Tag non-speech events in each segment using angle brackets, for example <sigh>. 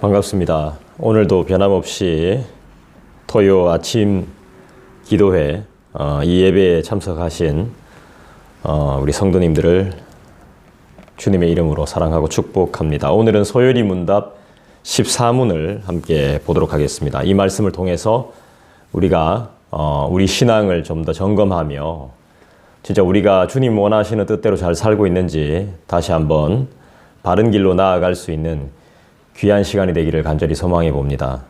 반갑습니다. 오늘도 변함없이 토요 아침 기도회 어, 이 예배에 참석하신 어, 우리 성도님들을 주님의 이름으로 사랑하고 축복합니다. 오늘은 소요리 문답 14문을 함께 보도록 하겠습니다. 이 말씀을 통해서 우리가 어, 우리 신앙을 좀 더 점검하며 진짜 우리가 주님 원하시는 뜻대로 잘 살고 있는지 다시 한번 바른 길로 나아갈 수 있는 귀한 시간이 되기를 간절히 소망해 봅니다.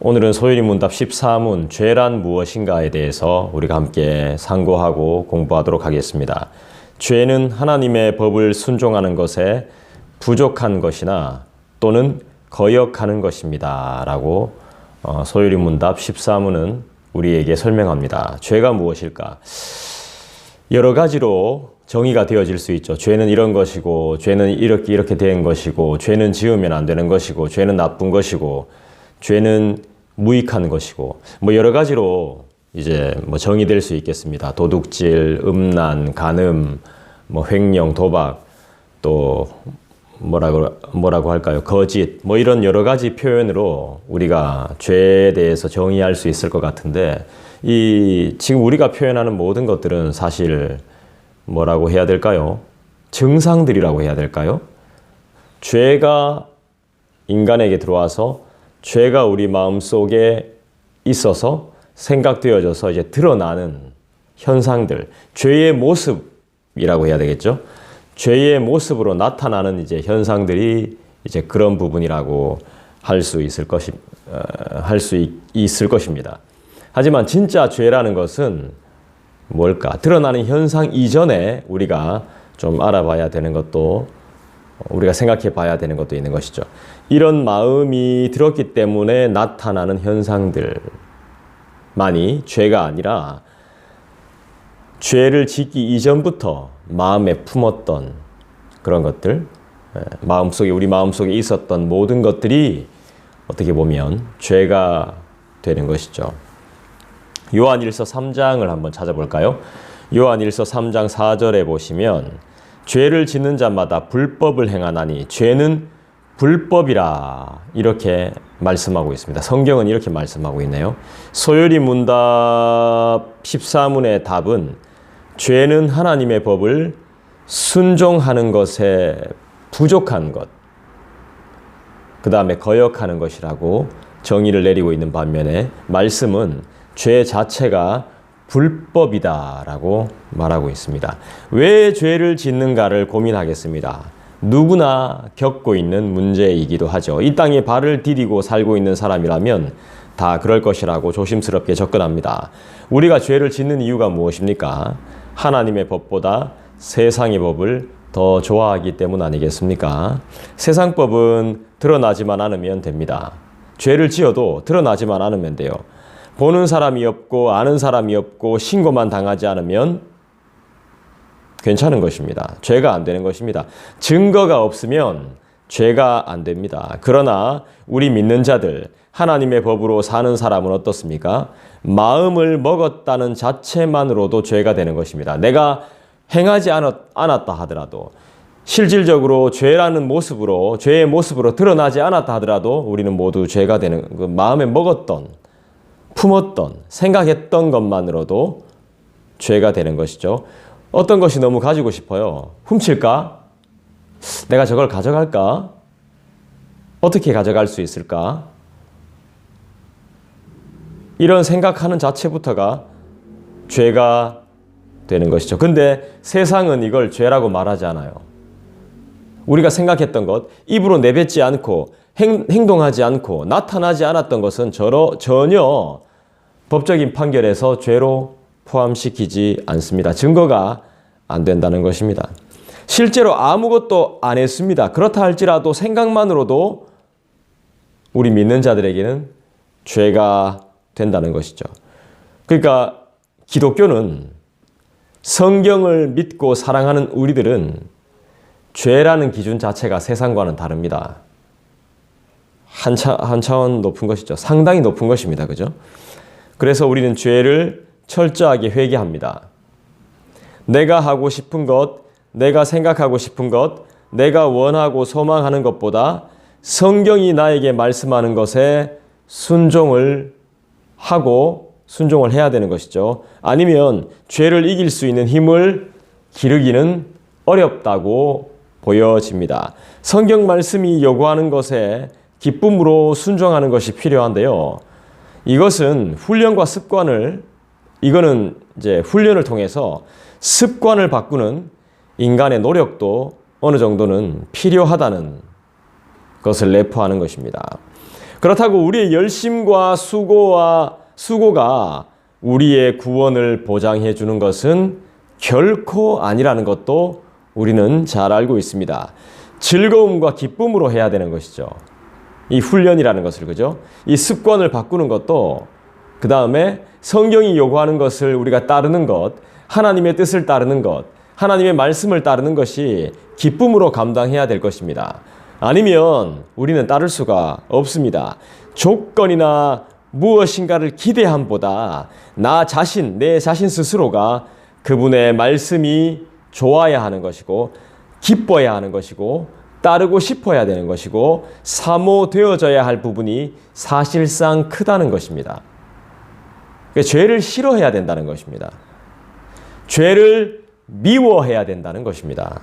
오늘은 소율이 문답 14문 죄란 무엇인가에 대해서 우리가 함께 상고하고 공부하도록 하겠습니다. 죄는 하나님의 법을 순종하는 것에 부족한 것이나 또는 거역하는 것입니다. 라고 어, 소율이 문답 14문은 우리에게 설명합니다. 죄가 무엇일까? 여러 가지로 정의가 되어질 수 있죠. 죄는 이런 것이고, 죄는 이렇게 이렇게 된 것이고, 죄는 지으면 안 되는 것이고, 죄는 나쁜 것이고, 죄는 무익한 것이고, 뭐 여러 가지로 이제 뭐 정의될 수 있겠습니다. 도둑질, 음란, 간음, 뭐 횡령, 도박, 또 뭐라고 뭐라고 할까요? 거짓, 뭐 이런 여러 가지 표현으로 우리가 죄에 대해서 정의할 수 있을 것 같은데, 이 지금 우리가 표현하는 모든 것들은 사실 뭐라고 해야 될까요? 증상들이라고 해야 될까요? 죄가 인간에게 들어와서 죄가 우리 마음 속에 있어서 생각되어져서 이제 드러나는 현상들, 죄의 모습이라고 해야 되겠죠? 죄의 모습으로 나타나는 이제 현상들이 이제 그런 부분이라고 할 수 있을 것이 어, 할수 있을 것입니다. 하지만 진짜 죄라는 것은 뭘까? 드러나는 현상 이전에 우리가 좀 알아봐야 되는 것도 우리가 생각해 봐야 되는 것도 있는 것이죠. 이런 마음이 들었기 때문에 나타나는 현상들만이 죄가 아니라 죄를 짓기 이전부터 마음에 품었던 그런 것들, 마음속에 우리 마음속에 있었던 모든 것들이 어떻게 보면 죄가 되는 것이죠. 요한일서 3장을 한번 찾아볼까요? 요한일서 3장 4절에 보시면 죄를 짓는 자마다 불법을 행하나니 죄는 불법이라 이렇게 말씀하고 있습니다. 성경은 이렇게 말씀하고 있네요. 소요리 문답 14문의 답은 죄는 하나님의 법을 순종하는 것에 부족한 것, 그 다음에 거역하는 것이라고 정의를 내리고 있는 반면에 말씀은 죄 자체가 불법이다라고 말하고 있습니다. 왜 죄를 짓는가를 고민하겠습니다. 누구나 겪고 있는 문제이기도 하죠. 이 땅에 발을 디디고 살고 있는 사람이라면 다 그럴 것이라고 조심스럽게 접근합니다. 우리가 죄를 짓는 이유가 무엇입니까? 하나님의 법보다 세상의 법을 더 좋아하기 때문 아니겠습니까? 세상 법은 드러나지만 않으면 됩니다. 죄를 지어도 드러나지만 않으면 돼요. 보는 사람이 없고 아는 사람이 없고 신고만 당하지 않으면 괜찮은 것입니다. 죄가 안 되는 것입니다. 증거가 없으면 죄가 안 됩니다. 그러나 우리 믿는 자들, 하나님의 법으로 사는 사람은 어떻습니까? 마음을 먹었다는 자체만으로도 죄가 되는 것입니다. 내가 행하지 않았다 하더라도 실질적으로 죄라는 모습으로 죄의 모습으로 드러나지 않았다 하더라도 우리는 모두 죄가 되는 그 마음에 먹었던 품었던 생각했던 것만으로도 죄가 되는 것이죠. 어떤 것이 너무 가지고 싶어요. 훔칠까? 내가 저걸 가져갈까? 어떻게 가져갈 수 있을까? 이런 생각하는 자체부터가 죄가 되는 것이죠. 근데 세상은 이걸 죄라고 말하지 않아요. 우리가 생각했던 것, 입으로 내뱉지 않고 행, 동하지 않고 나타나지 않았던 것은 저러, 전혀 법적인 판결에서 죄로 포함시키지 않습니다. 증거가 안 된다는 것입니다. 실제로 아무것도 안 했습니다. 그렇다 할지라도 생각만으로도 우리 믿는 자들에게는 죄가 된다는 것이죠. 그러니까 기독교는 성경을 믿고 사랑하는 우리들은 죄라는 기준 자체가 세상과는 다릅니다. 한, 차, 한 차원 높은 것이죠. 상당히 높은 것입니다. 그죠? 그래서 우리는 죄를 철저하게 회개합니다. 내가 하고 싶은 것, 내가 생각하고 싶은 것, 내가 원하고 소망하는 것보다 성경이 나에게 말씀하는 것에 순종을 하고 순종을 해야 되는 것이죠. 아니면 죄를 이길 수 있는 힘을 기르기는 어렵다고 보여집니다. 성경 말씀이 요구하는 것에 기쁨으로 순종하는 것이 필요한데요. 이것은 훈련과 습관을 이거는 이제 훈련을 통해서 습관을 바꾸는 인간의 노력도 어느 정도는 필요하다는 것을 내포하는 것입니다. 그렇다고 우리의 열심과 수고와 수고가 우리의 구원을 보장해 주는 것은 결코 아니라는 것도 우리는 잘 알고 있습니다. 즐거움과 기쁨으로 해야 되는 것이죠. 이 훈련이라는 것을 그죠? 이 습관을 바꾸는 것도 그 다음에 성경이 요구하는 것을 우리가 따르는 것, 하나님의 뜻을 따르는 것, 하나님의 말씀을 따르는 것이 기쁨으로 감당해야 될 것입니다. 아니면 우리는 따를 수가 없습니다. 조건이나 무엇인가를 기대함보다 나 자신, 내 자신 스스로가 그분의 말씀이 좋아야 하는 것이고 기뻐야 하는 것이고 따르고 싶어야 되는 것이고 사모되어져야 할 부분이 사실상 크다는 것입니다. 그러니까 죄를 싫어해야 된다는 것입니다. 죄를 미워해야 된다는 것입니다.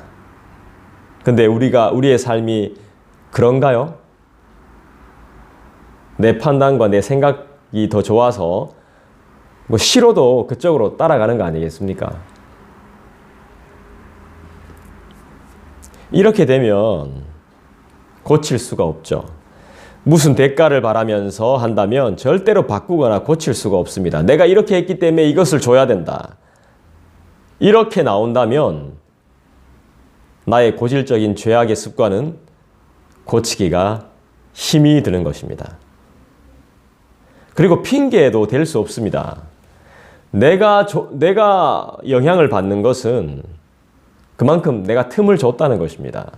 근데 우리가 우리의 삶이 그런가요? 내 판단과 내 생각이 더 좋아서 뭐 싫어도 그쪽으로 따라가는 거 아니겠습니까? 이렇게 되면 고칠 수가 없죠. 무슨 대가를 바라면서 한다면 절대로 바꾸거나 고칠 수가 없습니다. 내가 이렇게 했기 때문에 이것을 줘야 된다. 이렇게 나온다면 나의 고질적인 죄악의 습관은 고치기가 힘이 드는 것입니다. 그리고 핑계도 될 수 없습니다. 내가, 조, 내가 영향을 받는 것은 그만큼 내가 틈을 줬다는 것입니다.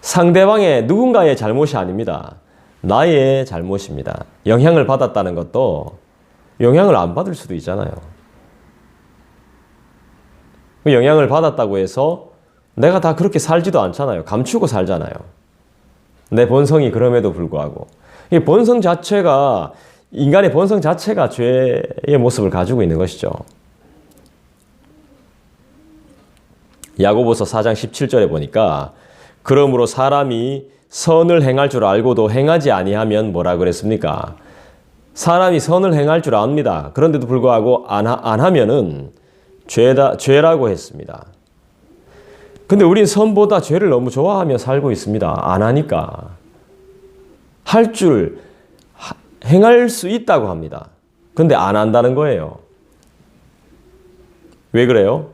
상대방의 누군가의 잘못이 아닙니다. 나의 잘못입니다. 영향을 받았다는 것도 영향을 안 받을 수도 있잖아요. 그 영향을 받았다고 해서 내가 다 그렇게 살지도 않잖아요. 감추고 살잖아요. 내 본성이 그럼에도 불구하고. 이 본성 자체가, 인간의 본성 자체가 죄의 모습을 가지고 있는 것이죠. 야고보서 4장 17절에 보니까 그러므로 사람이 선을 행할 줄 알고도 행하지 아니하면 뭐라 그랬습니까? 사람이 선을 행할 줄 압니다. 그런데도 불구하고 안, 하, 안 하면은 죄다, 죄라고 했습니다. 근데 우린 선보다 죄를 너무 좋아하며 살고 있습니다. 안 하니까. 할 줄, 행할 수 있다고 합니다. 근데 안 한다는 거예요. 왜 그래요?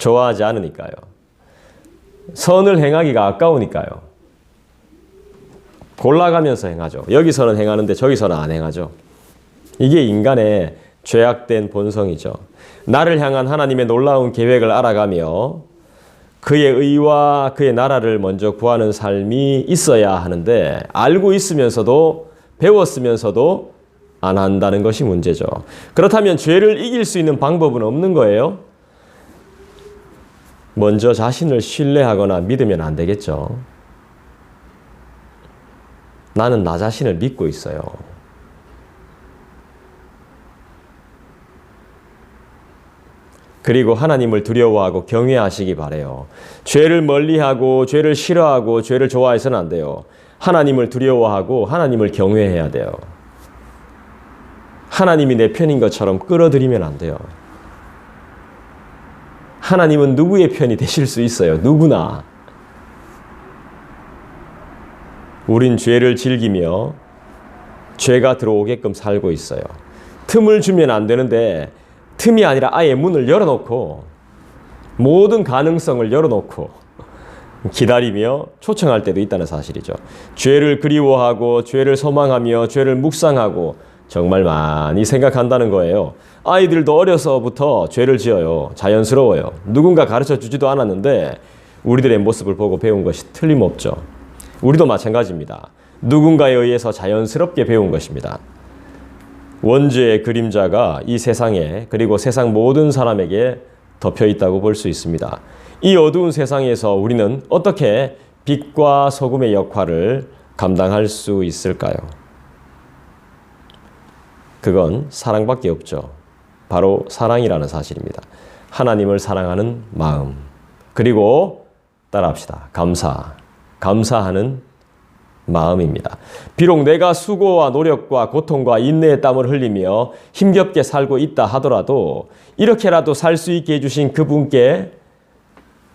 좋아하지 않으니까요. 선을 행하기가 아까우니까요. 골라가면서 행하죠. 여기서는 행하는데 저기서는 안 행하죠. 이게 인간의 죄악된 본성이죠. 나를 향한 하나님의 놀라운 계획을 알아가며 그의 의와 그의 나라를 먼저 구하는 삶이 있어야 하는데 알고 있으면서도 배웠으면서도 안 한다는 것이 문제죠. 그렇다면 죄를 이길 수 있는 방법은 없는 거예요. 먼저 자신을 신뢰하거나 믿으면 안 되겠죠. 나는 나 자신을 믿고 있어요. 그리고 하나님을 두려워하고 경외하시기 바래요. 죄를 멀리하고 죄를 싫어하고 죄를 좋아해서는 안 돼요. 하나님을 두려워하고 하나님을 경외해야 돼요. 하나님이 내 편인 것처럼 끌어들이면 안 돼요. 하나님은 누구의 편이 되실 수 있어요. 누구나. 우린 죄를 즐기며 죄가 들어오게끔 살고 있어요. 틈을 주면 안 되는데 틈이 아니라 아예 문을 열어놓고 모든 가능성을 열어놓고 기다리며 초청할 때도 있다는 사실이죠. 죄를 그리워하고 죄를 소망하며 죄를 묵상하고 정말 많이 생각한다는 거예요. 아이들도 어려서부터 죄를 지어요. 자연스러워요. 누군가 가르쳐 주지도 않았는데 우리들의 모습을 보고 배운 것이 틀림없죠. 우리도 마찬가지입니다. 누군가에 의해서 자연스럽게 배운 것입니다. 원죄의 그림자가 이 세상에 그리고 세상 모든 사람에게 덮여 있다고 볼 수 있습니다. 이 어두운 세상에서 우리는 어떻게 빛과 소금의 역할을 감당할 수 있을까요? 그건 사랑밖에 없죠. 바로 사랑이라는 사실입니다. 하나님을 사랑하는 마음. 그리고 따라합시다. 감사. 감사하는 마음입니다. 비록 내가 수고와 노력과 고통과 인내의 땀을 흘리며 힘겹게 살고 있다 하더라도 이렇게라도 살 수 있게 해주신 그분께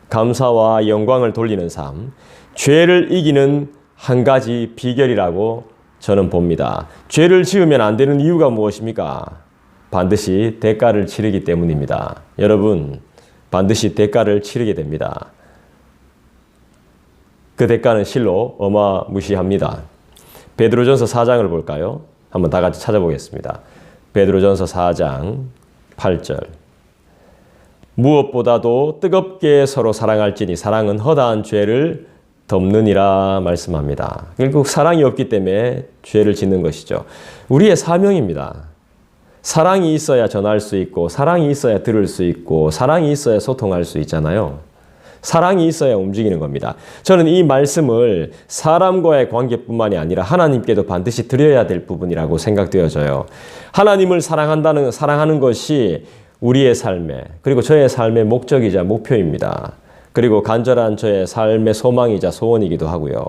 감사와 영광을 돌리는 삶, 죄를 이기는 한 가지 비결이라고 저는 봅니다. 죄를 지으면 안 되는 이유가 무엇입니까? 반드시 대가를 치르기 때문입니다. 여러분, 반드시 대가를 치르게 됩니다. 그 대가는 실로 어마무시합니다. 베드로전서 4장을 볼까요? 한번 다 같이 찾아보겠습니다. 베드로전서 4장 8절. 무엇보다도 뜨겁게 서로 사랑할지니 사랑은 허다한 죄를 덮느니라 말씀합니다. 결국 사랑이 없기 때문에 죄를 짓는 것이죠. 우리의 사명입니다. 사랑이 있어야 전할 수 있고, 사랑이 있어야 들을 수 있고, 사랑이 있어야 소통할 수 있잖아요. 사랑이 있어야 움직이는 겁니다. 저는 이 말씀을 사람과의 관계뿐만이 아니라 하나님께도 반드시 드려야 될 부분이라고 생각되어져요. 하나님을 사랑한다는, 사랑하는 것이 우리의 삶의, 그리고 저의 삶의 목적이자 목표입니다. 그리고 간절한 저의 삶의 소망이자 소원이기도 하고요.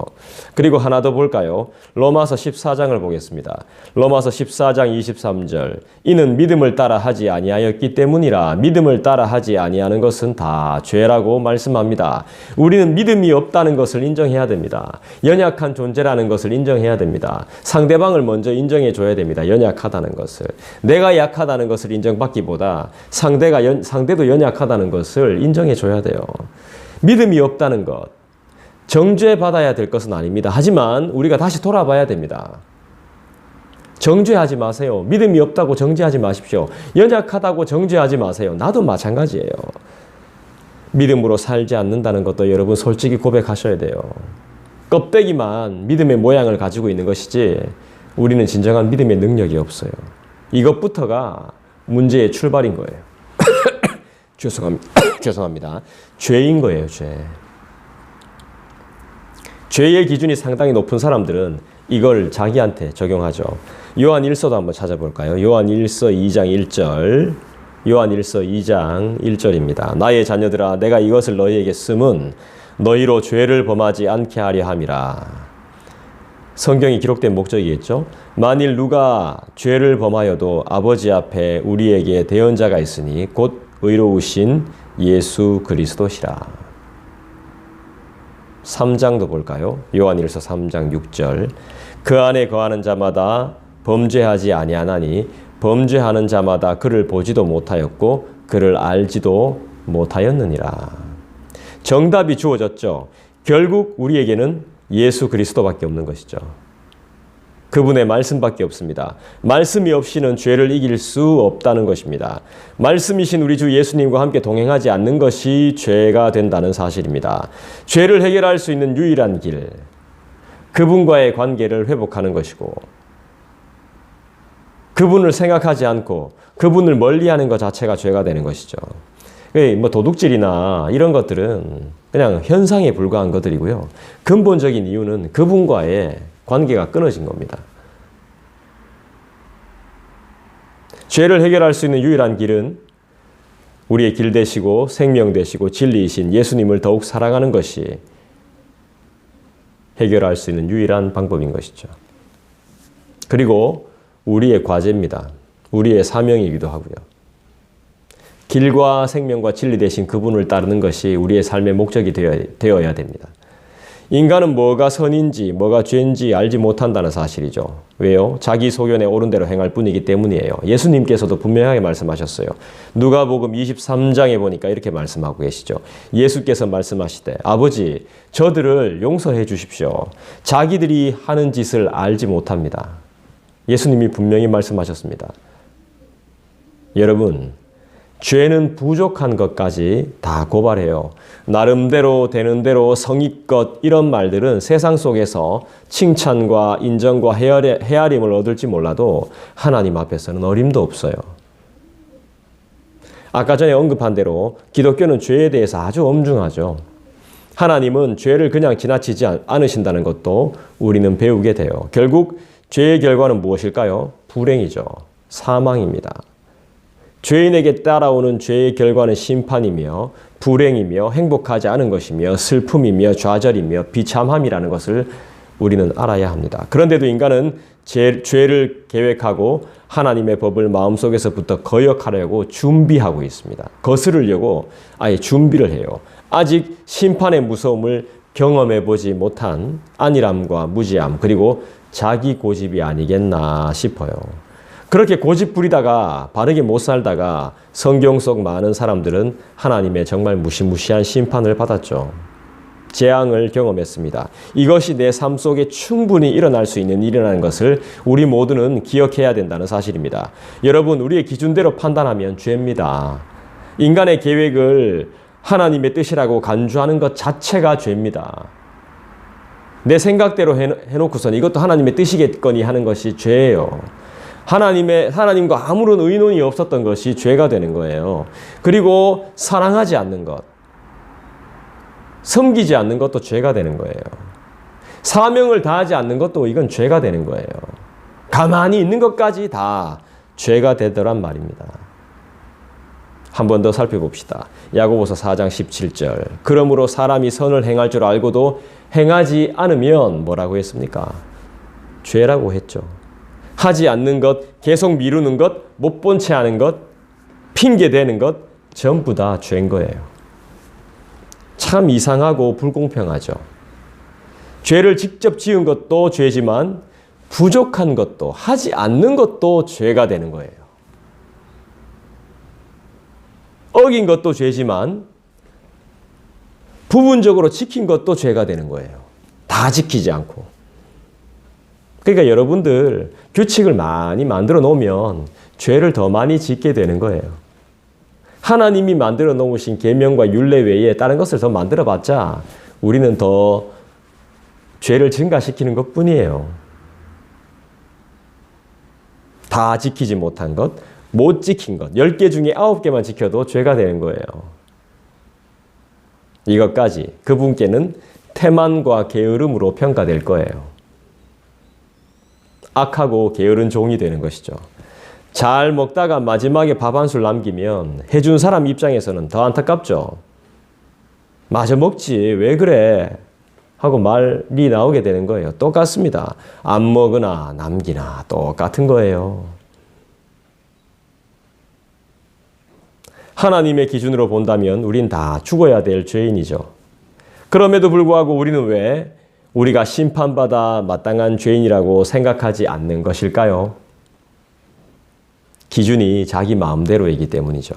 그리고 하나 더 볼까요? 로마서 14장을 보겠습니다. 로마서 14장 23절. 이는 믿음을 따라 하지 아니하였기 때문이라 믿음을 따라 하지 아니하는 것은 다 죄라고 말씀합니다. 우리는 믿음이 없다는 것을 인정해야 됩니다. 연약한 존재라는 것을 인정해야 됩니다. 상대방을 먼저 인정해 줘야 됩니다. 연약하다는 것을. 내가 약하다는 것을 인정받기보다 상대가 연, 상대도 연약하다는 것을 인정해 줘야 돼요. 믿음이 없다는 것, 정죄받아야 될 것은 아닙니다. 하지만 우리가 다시 돌아봐야 됩니다. 정죄하지 마세요. 믿음이 없다고 정죄하지 마십시오. 연약하다고 정죄하지 마세요. 나도 마찬가지예요. 믿음으로 살지 않는다는 것도 여러분 솔직히 고백하셔야 돼요. 껍데기만 믿음의 모양을 가지고 있는 것이지 우리는 진정한 믿음의 능력이 없어요. 이것부터가 문제의 출발인 거예요. <coughs> 죄송합니다. <laughs> 죄송합니다. 죄인 거예요, 죄. 죄의 기준이 상당히 높은 사람들은 이걸 자기한테 적용하죠. 요한 1서도 한번 찾아볼까요? 요한 1서 2장 1절. 요한 1서 2장 1절입니다. 나의 자녀들아 내가 이것을 너희에게 쓰면 너희로 죄를 범하지 않게 하려 함이라. 성경이 기록된 목적이겠죠. 만일 누가 죄를 범하여도 아버지 앞에 우리에게 대언자가 있으니 곧 의로우신 예수 그리스도시라. 3장도 볼까요? 요한일서 3장 6절. 그 안에 거하는 자마다 범죄하지 아니하나니 범죄하는 자마다 그를 보지도 못하였고 그를 알지도 못하였느니라. 정답이 주어졌죠. 결국 우리에게는 예수 그리스도밖에 없는 것이죠. 그분의 말씀밖에 없습니다. 말씀이 없이는 죄를 이길 수 없다는 것입니다. 말씀이신 우리 주 예수님과 함께 동행하지 않는 것이 죄가 된다는 사실입니다. 죄를 해결할 수 있는 유일한 길, 그분과의 관계를 회복하는 것이고, 그분을 생각하지 않고 그분을 멀리하는 것 자체가 죄가 되는 것이죠. 뭐 도둑질이나 이런 것들은 그냥 현상에 불과한 것들이고요. 근본적인 이유는 그분과의 관계가 끊어진 겁니다. 죄를 해결할 수 있는 유일한 길은 우리의 길 되시고 생명 되시고 진리이신 예수님을 더욱 사랑하는 것이 해결할 수 있는 유일한 방법인 것이죠. 그리고 우리의 과제입니다. 우리의 사명이기도 하고요. 길과 생명과 진리 되신 그분을 따르는 것이 우리의 삶의 목적이 되어야 됩니다. 인간은 뭐가 선인지 뭐가 죄인지 알지 못한다는 사실이죠. 왜요? 자기 소견에 옳은 대로 행할 뿐이기 때문이에요. 예수님께서도 분명하게 말씀하셨어요. 누가복음 23장에 보니까 이렇게 말씀하고 계시죠. 예수께서 말씀하시되 아버지 저들을 용서해 주십시오. 자기들이 하는 짓을 알지 못합니다. 예수님이 분명히 말씀하셨습니다. 여러분 죄는 부족한 것까지 다 고발해요. 나름대로 되는 대로 성의껏 이런 말들은 세상 속에서 칭찬과 인정과 헤아림을 얻을지 몰라도 하나님 앞에서는 어림도 없어요. 아까 전에 언급한 대로 기독교는 죄에 대해서 아주 엄중하죠. 하나님은 죄를 그냥 지나치지 않- 않으신다는 것도 우리는 배우게 돼요. 결국 죄의 결과는 무엇일까요? 불행이죠. 사망입니다. 죄인에게 따라오는 죄의 결과는 심판이며 불행이며 행복하지 않은 것이며 슬픔이며 좌절이며 비참함이라는 것을 우리는 알아야 합니다. 그런데도 인간은 죄, 죄를 계획하고 하나님의 법을 마음속에서부터 거역하려고 준비하고 있습니다. 거스르려고 아예 준비를 해요. 아직 심판의 무서움을 경험해 보지 못한 안일함과 무지함 그리고 자기 고집이 아니겠나 싶어요. 그렇게 고집 부리다가 바르게 못 살다가 성경 속 많은 사람들은 하나님의 정말 무시무시한 심판을 받았죠. 재앙을 경험했습니다. 이것이 내 삶 속에 충분히 일어날 수 있는 일이라는 것을 우리 모두는 기억해야 된다는 사실입니다. 여러분, 우리의 기준대로 판단하면 죄입니다. 인간의 계획을 하나님의 뜻이라고 간주하는 것 자체가 죄입니다. 내 생각대로 해- 해놓고선 이것도 하나님의 뜻이겠거니 하는 것이 죄예요. 하나님의 하나님과 아무런 의논이 없었던 것이 죄가 되는 거예요. 그리고 사랑하지 않는 것, 섬기지 않는 것도 죄가 되는 거예요. 사명을 다하지 않는 것도 이건 죄가 되는 거예요. 가만히 있는 것까지 다 죄가 되더란 말입니다. 한 번 더 살펴봅시다. 야고보서 4장 17절. 그러므로 사람이 선을 행할 줄 알고도 행하지 않으면 뭐라고 했습니까? 죄라고 했죠. 하지 않는 것, 계속 미루는 것, 못 본 채 하는 것, 핑계 대는 것 전부 다 죄인 거예요. 참 이상하고 불공평하죠. 죄를 직접 지은 것도 죄지만 부족한 것도 하지 않는 것도 죄가 되는 거예요. 어긴 것도 죄지만 부분적으로 지킨 것도 죄가 되는 거예요. 다 지키지 않고. 그러니까 여러분들 규칙을 많이 만들어 놓으면 죄를 더 많이 짓게 되는 거예요. 하나님이 만들어 놓으신 계명과 율례 외에 다른 것을 더 만들어 봤자 우리는 더 죄를 증가시키는 것 뿐이에요. 다 지키지 못한 것, 못 지킨 것, 10개 중에 9개만 지켜도 죄가 되는 거예요. 이것까지 그분께는 태만과 게으름으로 평가될 거예요. 악하고 게으른 종이 되는 것이죠. 잘 먹다가 마지막에 밥 한 술 남기면 해준 사람 입장에서는 더 안타깝죠. 마저 먹지 왜 그래 하고 말이 나오게 되는 거예요. 똑같습니다. 안 먹으나 남기나 똑같은 거예요. 하나님의 기준으로 본다면 우린 다 죽어야 될 죄인이죠. 그럼에도 불구하고 우리는 왜 우리가 심판받아 마땅한 죄인이라고 생각하지 않는 것일까요? 기준이 자기 마음대로이기 때문이죠.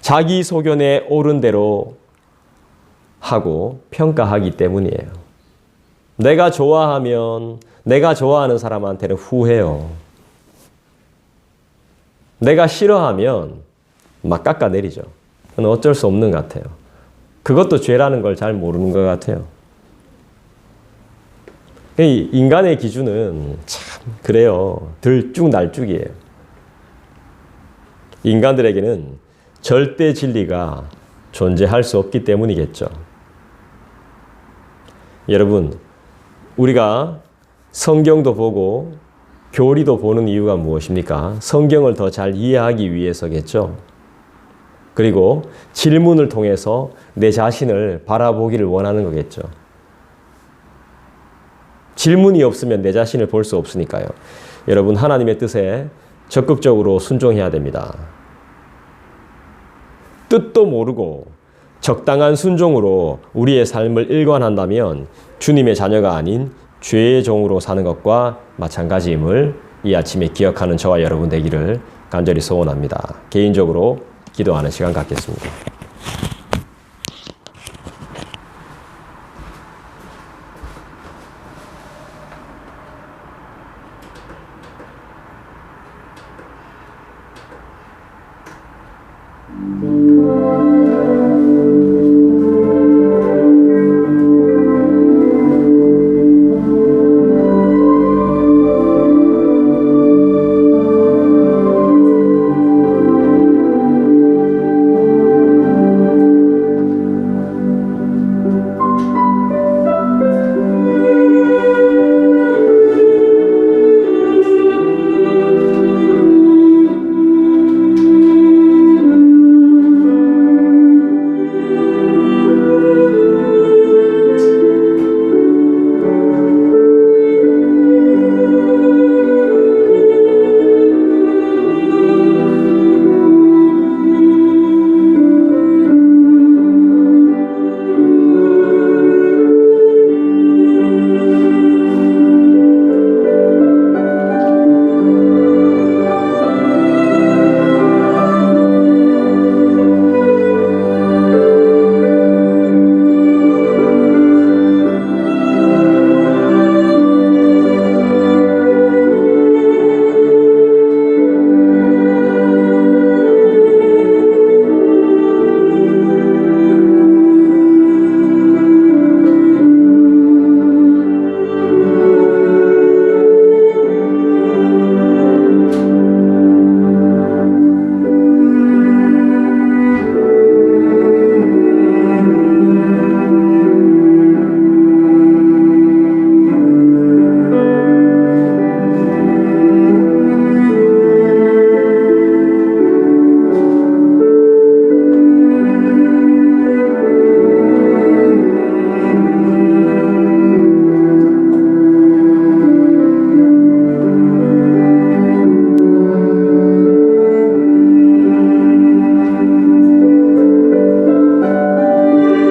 자기 소견에 옳은 대로 하고 평가하기 때문이에요. 내가 좋아하면 내가 좋아하는 사람한테는 후회요. 내가 싫어하면 막 깎아내리죠. 어쩔 수 없는 것 같아요. 그것도 죄라는 걸 잘 모르는 것 같아요. 이 인간의 기준은 참 그래요. 들쭉날쭉이에요. 인간들에게는 절대 진리가 존재할 수 없기 때문이겠죠. 여러분, 우리가 성경도 보고 교리도 보는 이유가 무엇입니까? 성경을 더 잘 이해하기 위해서겠죠. 그리고 질문을 통해서 내 자신을 바라보기를 원하는 거겠죠. 질문이 없으면 내 자신을 볼 수 없으니까요. 여러분, 하나님의 뜻에 적극적으로 순종해야 됩니다. 뜻도 모르고 적당한 순종으로 우리의 삶을 일관한다면 주님의 자녀가 아닌 죄의 종으로 사는 것과 마찬가지임을 이 아침에 기억하는 저와 여러분 되기를 간절히 소원합니다. 개인적으로 기도하는 시간 갖겠습니다.